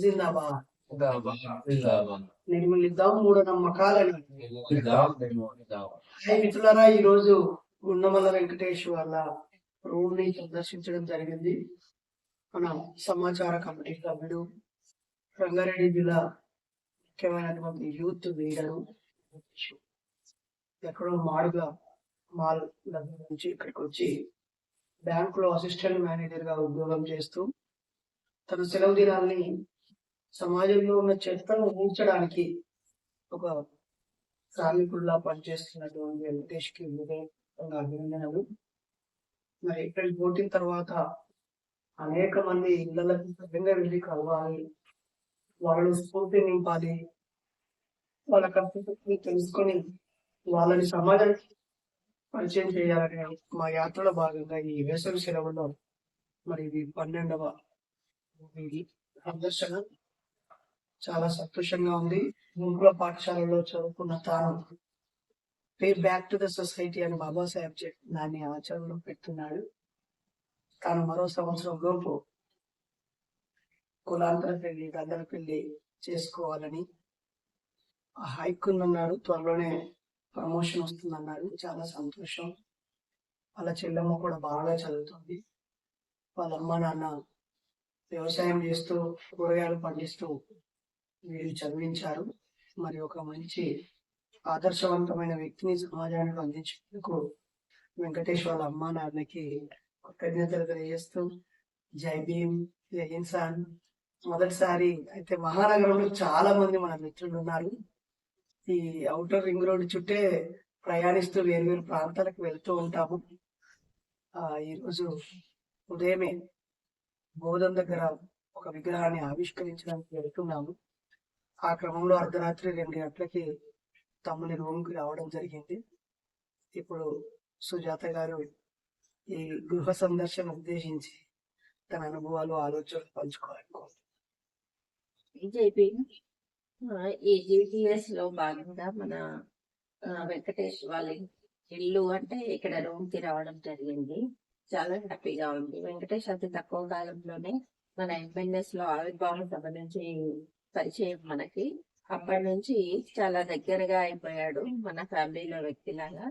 జిందాబాద్ నిర్మూలిద్దాం మూఢనమ్మకాలని. Hi మిత్రులారా ఈ రోజు గుండమల్ల వెంకటేష్ వాళ్ళ రూమ్ని సందర్శించడం జరిగింది. మన సమాచార కమిటీ సభ్యుడు రంగారెడ్డి జిల్లా ముఖ్యమైనటువంటి యూత్ లీడరు ఎక్కడో మాడుగా మాల్ దగ్గర నుంచి ఇక్కడికి వచ్చి బ్యాంకులో అసిస్టెంట్ మేనేజర్గా ఉద్యోగం చేస్తూ తన సెలవు దినాల్ని సమాజంలో ఉన్న చెత్తను ఊహించడానికి ఒక శ్రామికుల్లా పనిచేస్తున్నటువంటి వెంకటేష్కి హృదయపూర్వకంగా అభినందనలు. మరి ఏప్రిల్ ఫోర్టీన్ తర్వాత అనేక మంది ఇళ్ళకు సభ్యంగా వెళ్ళి కలవాలి వాళ్ళు స్ఫూర్తి నింపాలి వాళ్ళ కష్టం తెలుసుకొని వాళ్ళని సమాజానికి పరిచయం చేయాలని మా యాత్రలో భాగంగా ఈ వేసవి సెలవుల్లో మరి ఇది పన్నెండవ చాలా సంతోషంగా ఉంది. గుంపుల పాఠశాలలో చదువుకున్న తాను pay back to the society అని బాబాసాహెబ్ చెప్ దాన్ని ఆచరణలో పెడుతున్నాడు. తాను మరో సంవత్సరం లోపు కులాంతర పెళ్ళి గద్దల పెళ్ళి చేసుకోవాలని హైకుందన్నాడు త్వరలోనే ప్రమోషన్ వస్తుందన్నాడు. చాలా సంతోషం. వాళ్ళ చెల్లెమ్మ కూడా బాగా చదువుతుంది. వాళ్ళ అమ్మ నాన్న వ్యవసాయం చేస్తూ కూరగాయలు పండిస్తూ వీళ్ళు చదివించారు. మరి ఒక మంచి ఆదర్శవంతమైన వ్యక్తిని సమాజానికి అందించేందుకు వెంకటేష్ వాళ్ళ అమ్మా నాన్నకి కృతజ్ఞతలు తెలియజేస్తూ జై భీమ్ జై ఇన్సాన్. మొదటిసారి అయితే మహానగరంలో చాలా మంది మన మిత్రులు ఉన్నారు. ఈ అవుటర్ రింగ్ రోడ్ చుట్టే ప్రయాణిస్తూ వేరు వేరు ప్రాంతాలకు వెళ్తూ ఉంటాము. ఈరోజు ఉదయమే బోధం దగ్గర ఒక విగ్రహాన్ని ఆవిష్కరించడానికి వెళ్తున్నాము. ఆ క్రమంలో అర్ధరాత్రి రెండు గంటలకి తమ్ముని రూమ్కి రావడం జరిగింది. ఇప్పుడు సుజాత గారు ఈ గృహ సందర్శన ఉద్దేశించి తన అనుభవాలు ఆలోచనలు పంచుకోవాలనుకుంటున్నారు ఈ జీటీఎస్లో భాగంగా మన వెంకటేష్ వాళ్ళ ఇల్లు అంటే ఇక్కడ రూమ్కి రావడం జరిగింది. చాలా హ్యాపీగా ఉంది వెంకటేష్ అతి తక్కువ కాలంలోనే మన ఎంఎన్ఎస్లో ఆవిర్భావం సభ నుంచి పరిచయం మనకి అప్పటి నుంచి చాలా దగ్గరగా అయిపోయాడు మన ఫ్యామిలీలో వ్యక్తిలాగా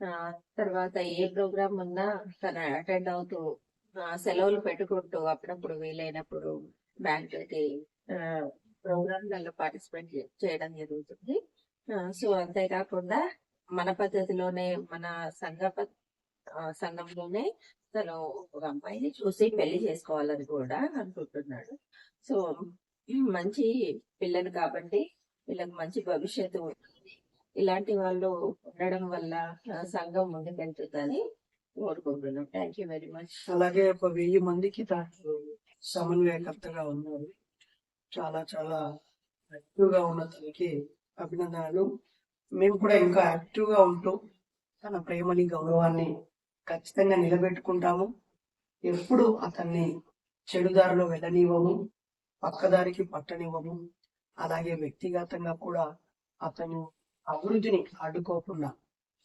ఆ, తర్వాత ఏ ప్రోగ్రామ్ ఉన్నా తను అటెండ్ అవుతూ సెలవులు పెట్టుకుంటూ అప్పుడప్పుడు వీలైనప్పుడు బ్యాంకులకి ప్రోగ్రామ్లలో పార్టిసిపేట్ చేయడం జరుగుతుంది సో అంతేకాకుండా మన పద్ధతిలోనే మన సంఘ సంఘంలోనే తను ఒక అమ్మాయిని చూసి పెళ్ళి చేసుకోవాలని కూడా అనుకుంటున్నాడు. సో మంచి పిల్లలు కాబట్టి వీళ్ళకి మంచి భవిష్యత్తు ఉంటుంది ఇలాంటి వాళ్ళు ఉండడం వల్ల సంఘం సంఘం ముందుకెళ్తుందని కోరుకుంటున్నాం. థ్యాంక్ యూ వెరీ మచ్ అలాగే ఒక వెయ్యి మందికి తాను సమన్వయకర్తగా ఉన్నారు. చాలా చాలా యాక్టివ్గా ఉన్న తనకి అభినందనలు. మేము కూడా ఇంకా యాక్టివ్గా ఉంటూ తన ప్రేమని గౌరవాన్ని ఖచ్చితంగా నిలబెట్టుకుంటాము. ఎప్పుడు అతన్ని చెడుదారిలో వెళ్ళనివ్వము పక్కదారికి పట్టనివ్వము. అలాగే వ్యక్తిగతంగా కూడా అతను అభివృద్ధిని అడ్డుకోకుండా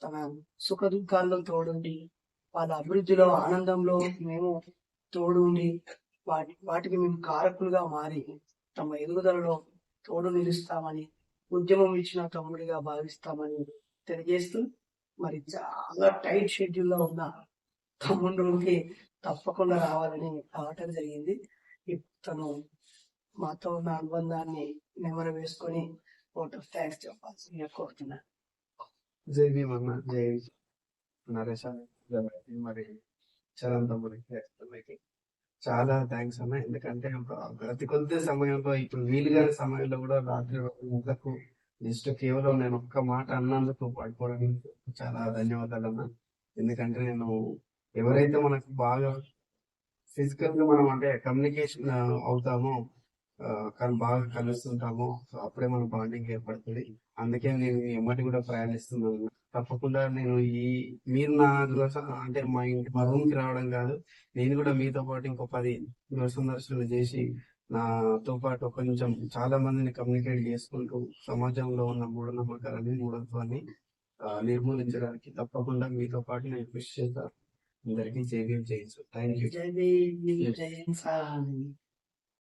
తన సుఖ దుఃఖాల్లో తోడుండి వాళ్ళ అభివృద్ధిలో ఆనందంలో మేము తోడుండి వాటి వాటికి మేము కారకులుగా మారి తమ ఎదుగుదలలో తోడు నిలుస్తామని ఉద్యమం ఇచ్చిన తమ్ముడిగా భావిస్తామని తెలియజేస్తూ మరి చాలా టైట్ షెడ్యూల్లో ఉన్న తమ్ముడికి తప్పకుండా రావాలని రావటం జరిగింది. తను మాతో ఉన్న అనుబంధాన్ని నెమరు వేసుకొని ఓటర్ థ్యాంక్స్ చెప్పాల్సిందిగా కోరుతున్నాను. జై భీమ్ అన్న జై నరేష్ మరి చరణ్ తమ్ముడికి చాలా థ్యాంక్స్ అన్న. ఎందుకంటే ఇప్పుడు కొద్ది సమయంలో ఇప్పుడు వీలు గారి సమయంలో కూడా రాత్రి గంటలకు జస్ట్ కేవలం నేను ఒక్క మాట అన్నందుకు పడిపోవడానికి చాలా ధన్యవాదాలు అన్న ఎందుకంటే నేను ఎవరైతే మనకు బాగా ఫిజికల్గా మనం అంటే కమ్యూనికేషన్ అవుతామో కానీ బాగా కలుస్తుంటామో అప్పుడే మన బాండింగ్ ఏర్పడుతుంది. అందుకే నేను ఎమ్మటి కూడా ప్రయాణిస్తున్నాను. తప్పకుండా నేను ఈ మీరు నా గృహ అంటే మా ఇంటి మా రూమ్కి రావడం కాదు నేను కూడా మీతో పాటు ఇంకో పది గృహ సందర్శనలు చేసి నాతో పాటు కొంచెం చాలా మందిని కమ్యూనికేట్ చేసుకుంటూ సమాజంలో ఉన్న మూఢనమ్మకాలని మూఢత్వాన్ని నిర్మూలించడానికి తప్పకుండా మీతో పాటు నేను కృషి చేస్తాను అందరికీ జై భీమ్ జై థ్యాంక్ యూ